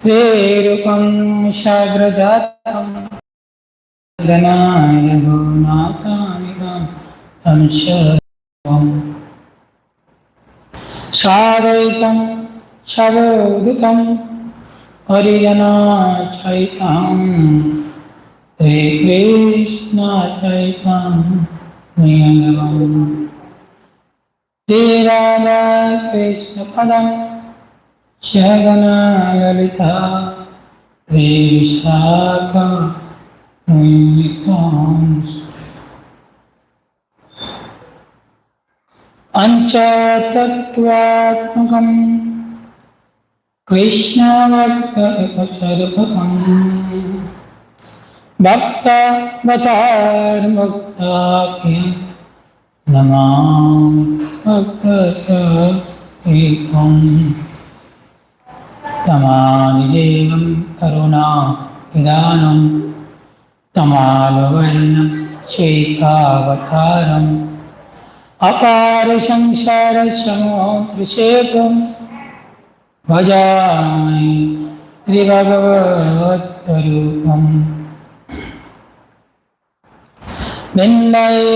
श्रीरूपं साग्रजातं गणाय गुणातामिकं तं शम् सारैकं शवोदितं हरिजनाचैतं श्रीकृष्णचैतं नियमम् श्रीराधाकृष्णपदं शगना जगनाललिता श्रीविशाखा पञ्चतत्त्वात्मकं कृष्णवक्तसर्वकम् തമാനിജൈവം കരുണാ നിദാനം തമാലവർണം ശൈതാവതാരം അപാര സംസാരശമോ ത്രിശേഖം ഭജാമി ശ്രീഭഗവത്സ്വരൂപം നിന്നായി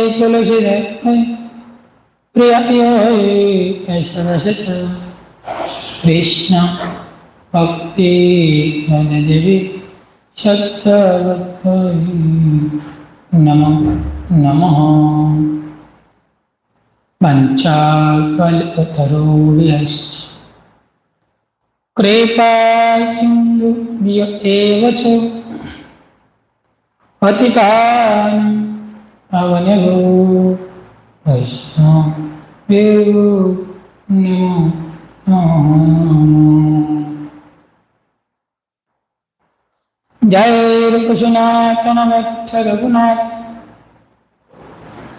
കൃഷ്ണ భక్తి నదివి శబ్దవత్ నమ నమ. పంచాకల్పతరోయశ్చ కృపాసింధు ఏవ చ. పతితాన్ అవనవో వైష్ణవ నమో నమో. जय कृष्णातनमच्छ रघुनाथ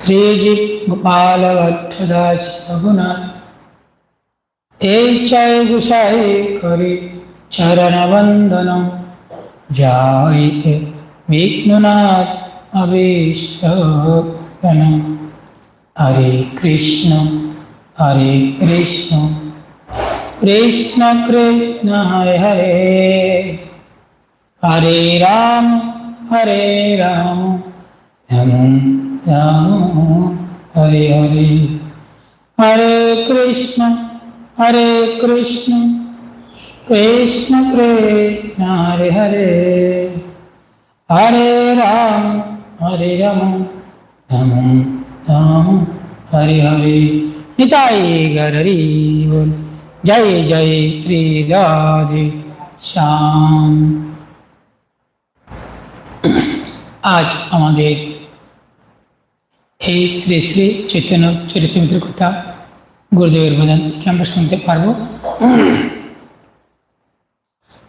শ্রীজি গোপাল ভট্টদাস রঘুনাথ এই চাই গুসাই করে চরণ বন্দন যাইতে বিঘ্ননাথ আবিষ্ট হরে কৃষ্ণ হরে কৃষ্ণ কৃষ্ণ কৃষ্ণ হরে হরে হরে রাম হরে রাম, এমন রাম, হরে হরে। হরে কৃষ্ণ হরে কৃষ্ণ কৃষ্ণ কৃষ্ণ হরে হরে। হরে রাম হরে রাম রাম রাম, হরে হরে। নিতাই গরি জয় জয় শ্রী রাধে শ্যাম। আজ আমাদের এই শ্রী শ্রী চৈতন্য চরিত্রমিত্রের কথা গুরুদেবের প্রদান থেকে আমরা শুনতে পারব।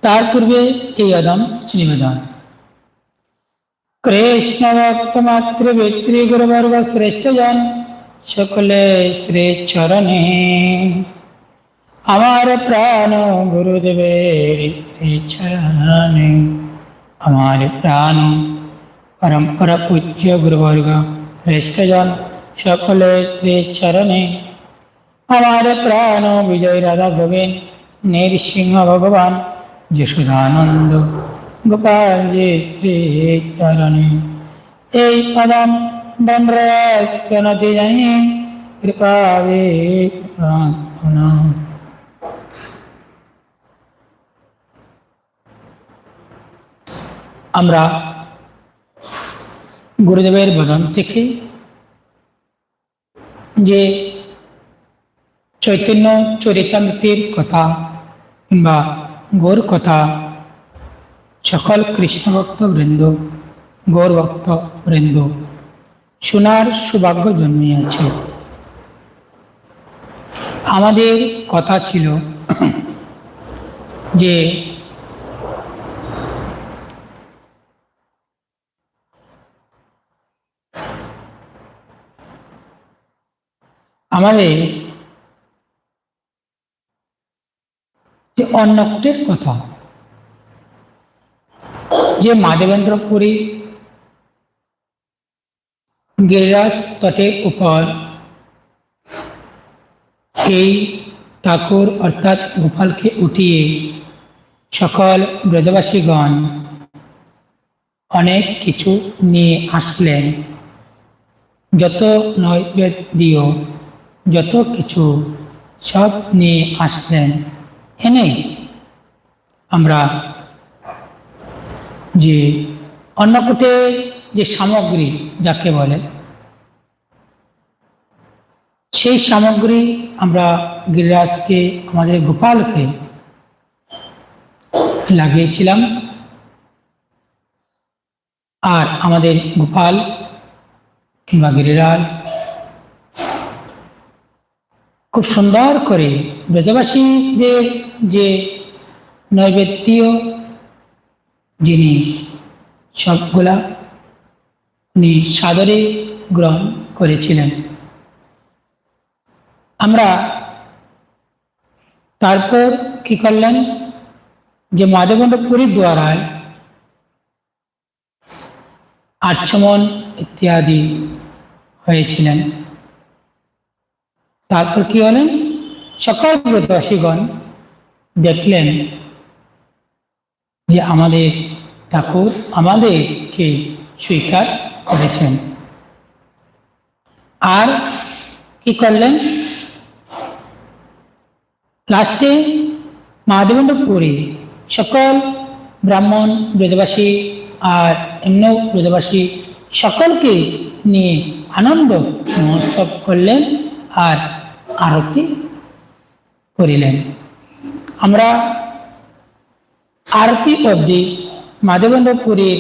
তার পূর্বে এই আদম নিবেদন কৃষ্ণ ভক্ত মাতৃ পিতৃ গুরুবর্গ শ্রেষ্ঠ জন সকলে শ্রী চরণে। আমার প্রাণ গুরুদেবের চরণে। আমার প্রাণ পরম্পরা পূজ্য গুরুবর্গ শ্রেষ্ঠজন সকলে শ্রী চরণে আমার প্রাণ বিজয় রাধা গোবিন্দ নৃসিংহ ভগবান যশোদানন্দ গোপাল যে শ্রী চরণে এই পদম দণ্ডরাজ প্রণতি জানি কৃপাবে আমরা গুরুদেবের বদন থেকে যে চৈতন্য চরিতামৃতির কথা কিংবা গৌর কথা, সকল কৃষ্ণ ভক্ত বৃন্দ গৌর ভক্ত বৃন্দ, শোনার সৌভাগ্য জন্মিয়াছে। আমাদের কথা ছিল যে আমাদের যে অন্নকূটের কথা, যে মাধবেন্দ্রপুরী গিরিরাজ তটের উপর এই ঠাকুর অর্থাৎ গোপালকে উঠিয়ে সকল ব্রজবাসীগণ অনেক কিছু নিয়ে আসলেন। যত নৈবেদ্য যত কিছু সব নিয়ে আসলেন, এনে আমরা যে অন্নকূটে যে সামগ্রী, যাকে বলে, সেই সামগ্রী আমরা গিরিরাজকে, আমাদের গোপালকে লাগিয়েছিলাম। আর আমাদের গোপাল কিংবা গিরিরাজ খুব সুন্দর করে ব্রজবাসীদের যে নৈবেদ্য জিনিস সবগুলা উনি সাদরে গ্রহণ করেছিলেন। আমরা তারপর কি করলেন যে মাধবন্ড পুরীর দ্বারায় আচমন ইত্যাদি হয়েছিলেন। তারপর কি হলেন? সকল ব্রতবাসীগণ দেখলেন যে আমাদের ঠাকুর আমাদেরকে স্বীকার করেছেন। আর কি করলেন? লাস্টে মহাদেবেন্দ্র সকল ব্রাহ্মণ ব্রজবাসী আর এমন ব্রজবাসী সকলকে নিয়ে আনন্দ মহোৎসব করলেন। আর আরতি করিলেন। আমরা আরতি অবধি মাধবেন্দ্র পুরীর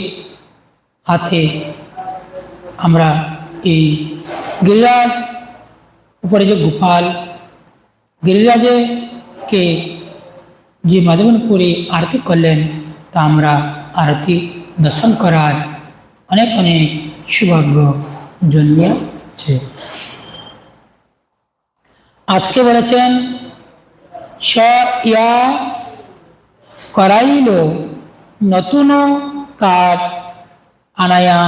হাতে আমরা এই গিরিরাজ, উপরে যে গোপাল গিরিরাজে কে যে মাধবনপুরে আরতি করলেন, তা আমরা আরতি দর্শন করার অনেক অনেক সৌভাগ্য জন্মিয়েছে আজকে বলেছেন স ইয়া করাইল নতুন কাঠ আনায়া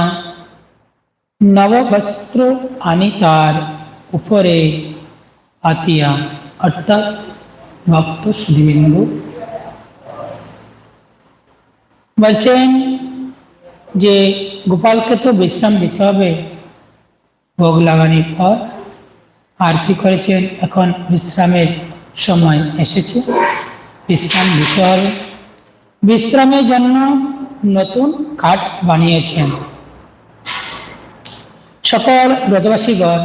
নববস্ত্র আনি তার উপরে আতিয়া অর্থাৎ ভক্ত শ্রীবিন্দু বলছেন যে গোপালকে তো বিশ্রাম দিতে হবে ভোগ লাগানোর পর আর কি করেছেন এখন বিশ্রামের সময় এসেছে। বিশ্রাম দিতে হবে। বিশ্রামের জন্য নতুন কাঠ বানিয়েছেন। সকল ব্রজবাসীগণ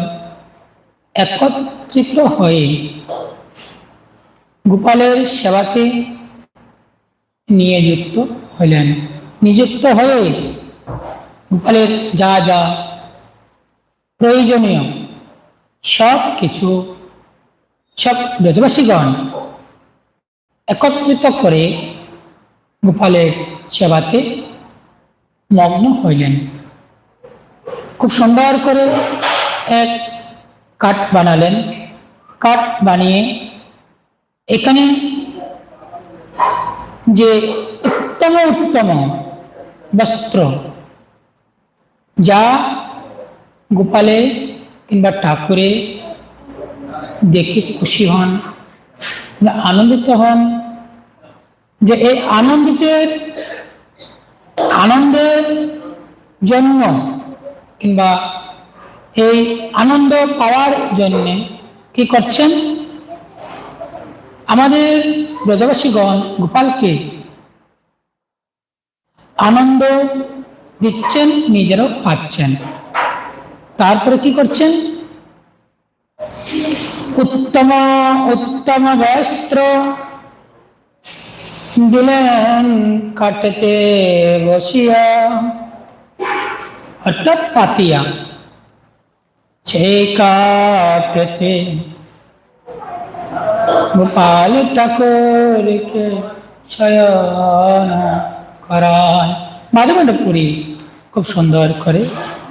একত্রিত হয়ে গোপালের সেবাতে যুক্ত হইলেন নিযুক্ত হয়ে গোপালের যা যা প্রয়োজনীয় সব কিছু সব ব্রজবাসীগণ একত্রিত করে গোপালের সেবাতে মগ্ন হইলেন। খুব সুন্দর করে এক কাঠ বানালেন। কাঠ বানিয়ে এখানে যে উত্তম উত্তম বস্ত্র যা গোপালে কিংবা ঠাকুরে দেখে খুশি হন আনন্দিত হন, যে এই আনন্দিতের আনন্দের জন্য কিংবা এই আনন্দ পাওয়ার জন্যে কি করছেন? আমাদের ব্রজবাসীগণ, গোপালকে আনন্দ দিচ্ছেন, নিজেরও পাচ্ছেন। তারপরে কি করছেন? উত্তম উত্তম বস্ত্র দিলেন, কাটতে বসিয়া, অর্থাৎ পাতিয়া। সেই গোপাল ঠাকুরকে শয়ন করায়। মাধবেন্দ্র পুরী খুব সুন্দর করে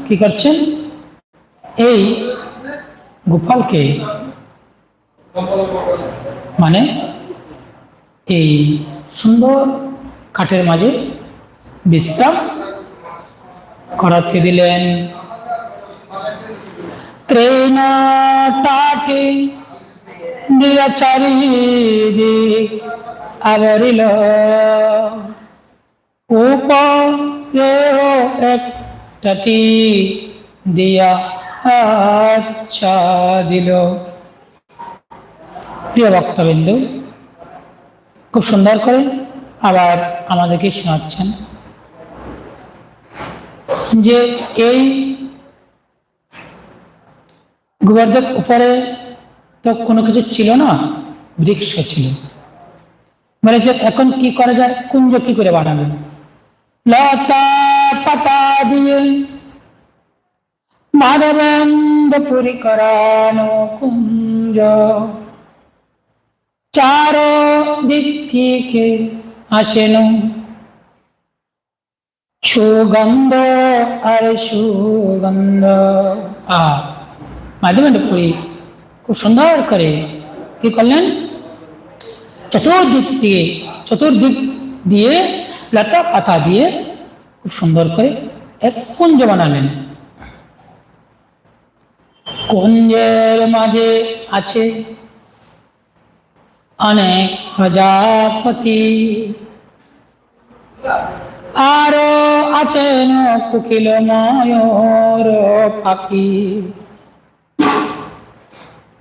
কি করছেন? এই গোপালকে মানে এই সুন্দর কাঠের মাঝে বিশ্রাম করাতে দিলেন। ত্রেনা টাটে দিয়া চারিদিক আবরিল। উপরেও একটাটি দিয়া আচ্ছা দিল। প্রিয় বক্তবিন্দু খুব সুন্দর করে আবার আমাদেরকে শোনাচ্ছেন যে এই গোবর্ধন উপরে তো কোনো কিছু ছিল না, বৃক্ষ ছিল। মানে যে এখন কি করা যায়, কুঞ্জ কি করে বানাবে লতা পাতা দিয়ে মাধবেন্দ্র পুরি করানো কুঞ্জ। চারো দিক থেকে আসেন সুগন্ধ আর সুগন্ধ। আ মাধবেন্দ্র পুরী খুব সুন্দর করে কি করলেন? চতুর্দিক দিয়ে চতুর্দিক দিয়ে লতা পাতা দিয়ে খুব সুন্দর করে এক কুঞ্জ বানালেন। কুঞ্জের মাঝে আছে অনেক প্রজাপতি। আরও আছেন কুকিল ময়ূর পাখি।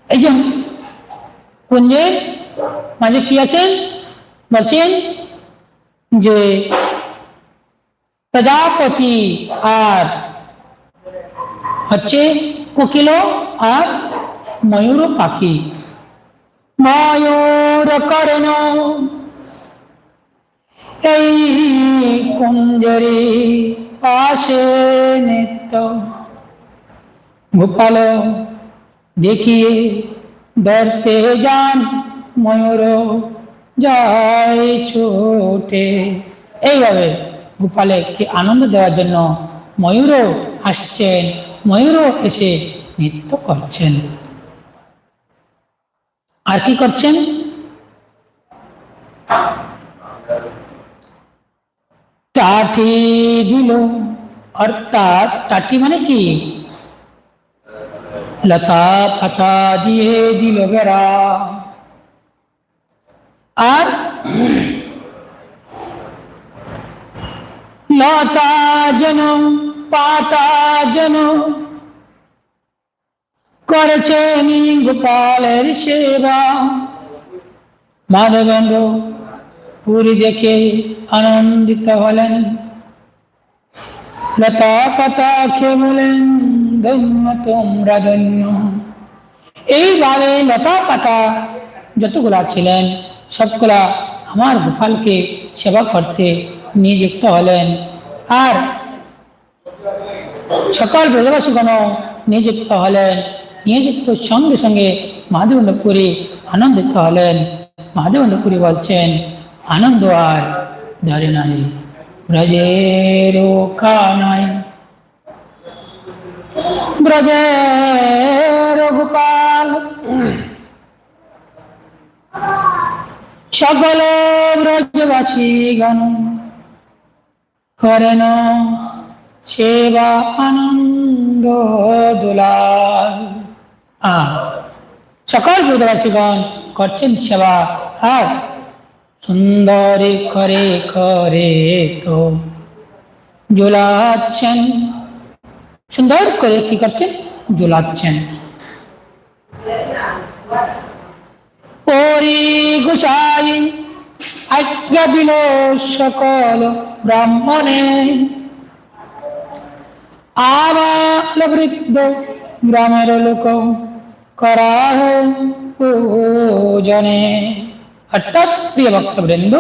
এই যে কুঞ্জের মাঝে কি আছেন বলছেন যে প্রজাপতি আর হচ্ছে কোকিল আর ময়ূর পাখি। ময়ূর কর্ণ, এই কুঞ্জরি পাশে নিত্য। গোপাল দেখিয়ে ধরতে যান ময়ূর, যায় ছোটে। এইভাবে গোপালকে আনন্দ দেওয়ার জন্য ময়ূরও আসছেন ময়ূরও এসে নৃত্য করছেন। আর কি করছেন? টাটি দিল। অর্থাৎ টাটি মানে কি? লতা পাতা দিয়ে দিল বেড়া। আর লতা যেন পাতা যেন করেছেন গোপালের সেবা। মাধবেন্দ্র পুরী দেখে আনন্দিত হলেন। লতা পাতা খেয়ে বলেন ধন্য তোমরা ধন্য। এইভাবে লতা পাতা যতগুলা ছিলেন, সবগুলা আমার গোপালকে সেবা করতে নিযুক্ত হলেন। আর সকল ব্রজবাসীগণ নিযুক্ত হলেন। নিযুক্ত সঙ্গে সঙ্গে মাধবপুরী আনন্দিত হলেন। মাধবপুরী বলছেন, আনন্দ আর ধরে নারী ব্রজের কানাই ব্রজের গোপাল। সকল ব্রজবাসী গণ করেন সেবা আনন্দ দুলাল সকল ব্রজবাসীগণ করছেন সেবা। আর সুন্দর করে করে তো জোলাচ্ছেন সুন্দর করে কি করছেন? জোলাচ্ছেন ওরি গুসাই, আজ্ঞা দিল সকল ব্রাহ্মণে। আবাল বৃদ্ধ গ্রামের লোক করা পূজনে অর্থাৎ প্রিয় ভক্তবৃন্দ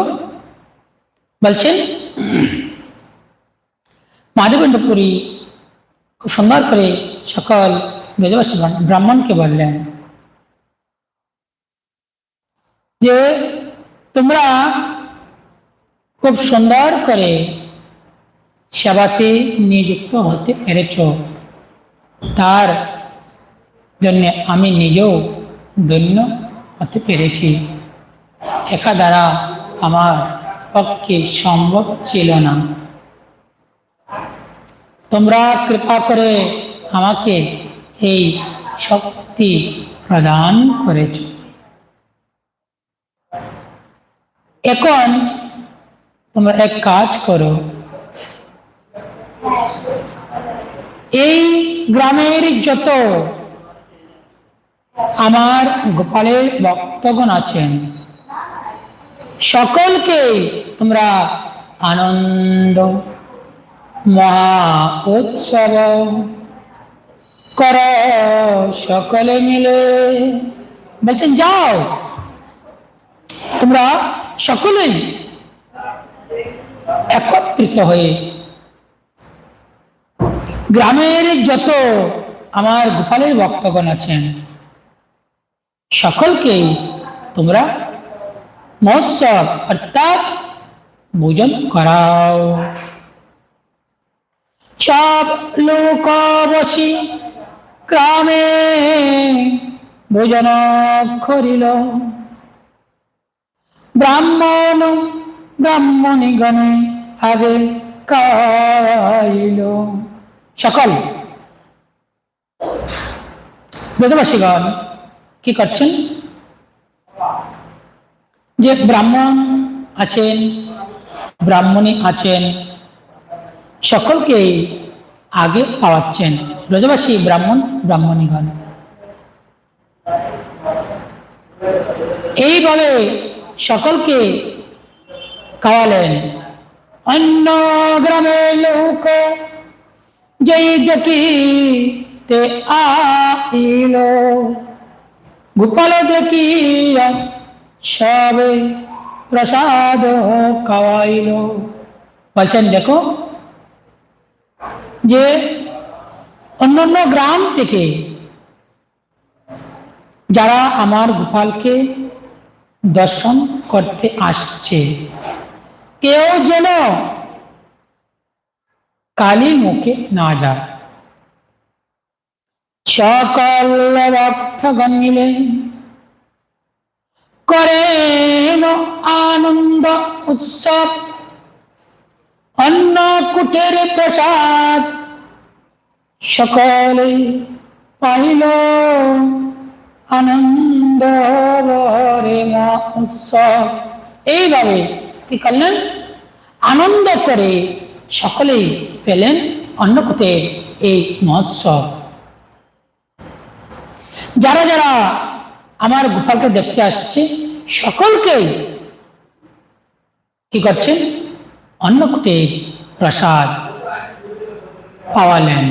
বলছেন মাধবেন্দ্রপুরী খুব সুন্দর করে সকল ব্রজবাসী ব্রাহ্মণকে বললেন যে তোমরা খুব সুন্দর করে সেবাতে নিযুক্ত হতে পেরেছ। তার জন্য আমি নিজেও ধন্য হতে পেরেছি। একা দ্বারা আমার পক্ষে সম্ভব ছিল না। তোমরা কৃপা করে আমাকে এই শক্তি প্রদান করেছ। এখন তোমরা এক কাজ করো। এই গ্রামের যত আমার গোপালের ভক্তগণ আছেন, সকলকে তোমরা আনন্দ, মহা উৎসব কর, সকলে মিলে। বলছেন, যাও, তোমরা সকলেই একত্রিত হয়ে গ্রামের যত আমার গোপালের ভক্তগণ আছেন, সকলকেই তোমরা মহোৎসব অর্থাৎ ভোজন করাও। সব লোক বসি গ্রামে ভোজন করিল। ব্রাহ্মণ ব্রাহ্মণীগণে আগে কাইল। সকল। ব্রতবাসীগণ কি করছেন? যে ব্রাহ্মণ আছেন, ব্রাহ্মণী আছেন সকলকে আগে পাওয়াচ্ছেন। ব্রজবাসী, ব্রাহ্মণ, ব্রাহ্মণীগণ। এইভাবে সকলকে খাওয়ালেন। অন্য গ্রামের লোক যেই দেখি তে আইল গোপাল দেখি সবে প্রসাদ খাওয়াইল। বলছেন, দেখো, যে অন্যান্য গ্রাম থেকে যারা আমার গোপালকে দর্শন করতে আসছে, কেউ যেন কালী মুখে না যায়। সকল ভক্তগণ মিলে করেন আনন্দ উৎসব। অন্ন কুটের প্রসাদ সকলে পাইল আনন্দ উৎসব। এইভাবে কি করলেন? আনন্দ করে সকলেই পেলেন অন্নকূটের এই মহোৎসব। যারা যারা আমার গোপালকে দেখতে আসছে, সকলকেই কি করছেন? অন্নকূটের প্রসাদ পাওয়ালেন।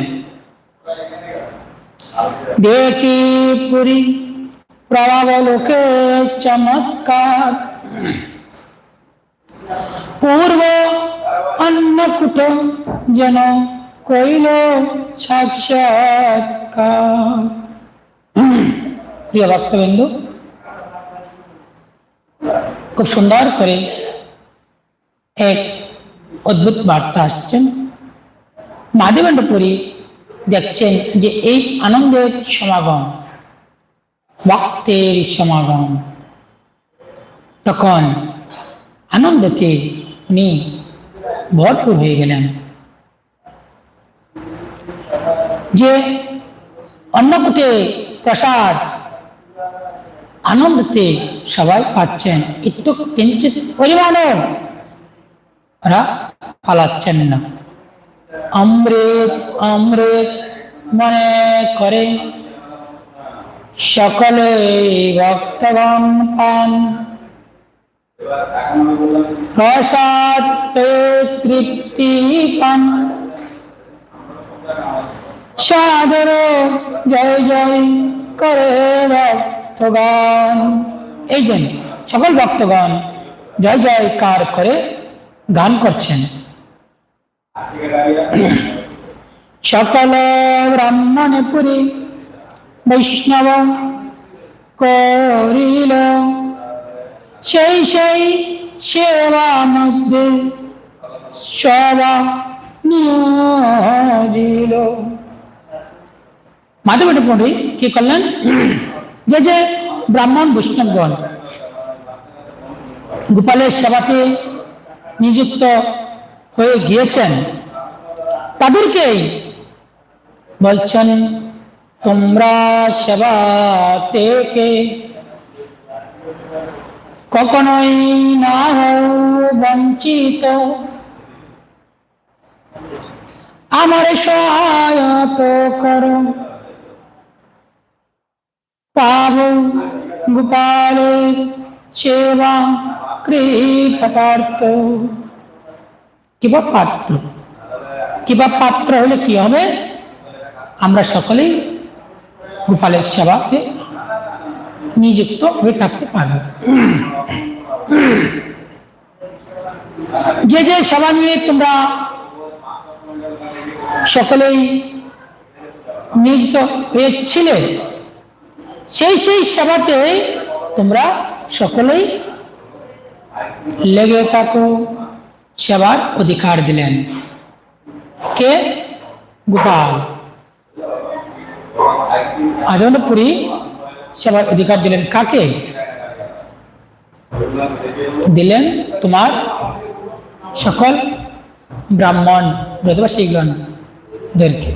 দেখি পুরী প্রভাব লোকে চমৎকার। পূর্ব অন্নকূট যেন কইল সাক্ষাৎকার। প্রিয় ভক্তবিন্দু, খুব সুন্দর করে এক অদ্ভুত বার্তা আসছেন। মাধবেন্দ্রপুরী দেখছেন যে এই আনন্দের সমাগম, ভক্তের সমাগম, তখন আনন্দকে উনি ভরপুর হয়ে গেলেন। যে অন্নকূটে প্রসাদ আনন্দতে সবাই পাচ্ছেন, একটু কিঞ্চিত পরিমাণও ওরা পালাচ্ছেন না। অমৃত অমৃত মনে করে সকলে ভক্তগণ পান। পেয়ে তৃপ্তি পান। সাদর জয় জয় করে ভক্তগণ এই জন্য সকল ভক্তগণ জয় জয়কার করে গান করছেন। সকল ব্রাহ্মণপুরী বৈষ্ণব করিল। সেই সেই সেবা মধ্যে সবা নিয়োজিল। কি করলেন? যে যে ব্রাহ্মণ বৈষ্ণবগণ গোপালের সেবাতে নিযুক্ত হয়ে গিয়েছেন তাদেরকেই বলছেন, তোমরা সেবা থেকে কখনোই না বঞ্চিত। আমার সহায়ত করো। পাব গোপালের সেবা কৃপার্থ কিবা পাত্র কিবা পাত্র হলে কি হবে? আমরা সকলেই গোপালের সেবাতে নিযুক্ত হয়ে থাকতে পারব। যে যে সেবা নিয়ে তোমরা সকলেই নিযুক্ত হয়েছিলে, সেই সেই সেবাতে তোমরা সকলেই লেগে থাকো, সেবার অধিকার দিলেন। কে? গোপাল। আদনপুরী সেবার অধিকার দিলেন কাকে? দিলেন তোমার সকল ব্রাহ্মণ ব্রতবাসীগণদেরকে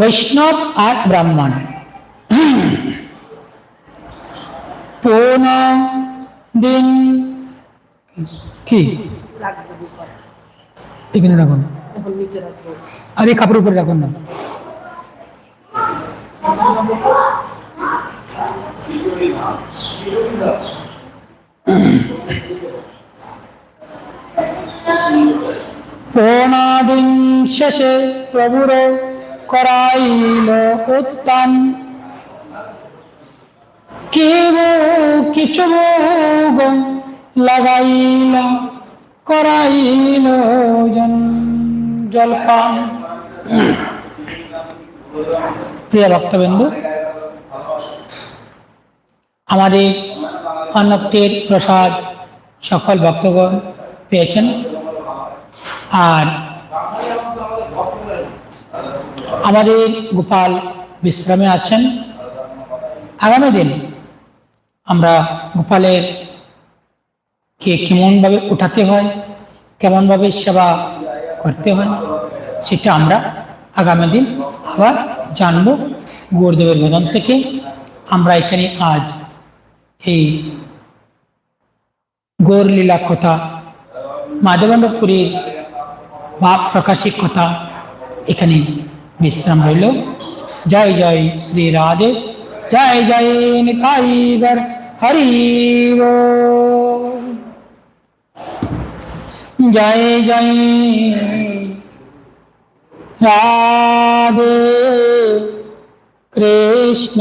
বৈষ্ণব আর ব্রাহ্মণ। রাখুন। আর এই উপরে রাখুন না। প্রণাদিন শেষে প্রভুর করাইল উত্তম কেব কিছু লাগাইল, করাইল জলপান। প্রিয় ভক্তবিন্দু আমাদের অন্নপ্টের প্রসাদ সকল ভক্তগণ পেয়েছেন। আর আমাদের গোপাল বিশ্রামে আছেন। আগামী দিন আমরা গোপালের কে কেমনভাবে উঠাতে হয়, কেমনভাবে সেবা করতে হয়, সেটা আমরা আগামী দিন আবার জানব। গুরুদেবের বদন থেকে আমরা এখানে আজ এই গৌরলীলা কথা, মাধবেন্দ্রপুরীর ভাব প্রকাশিক কথা এখানে বিশ্রাম রইল। জয় জয়, শ্রী রাধে। জয় জয় নিতাইগর হরি বল। জয় জয় রাধে কৃষ্ণ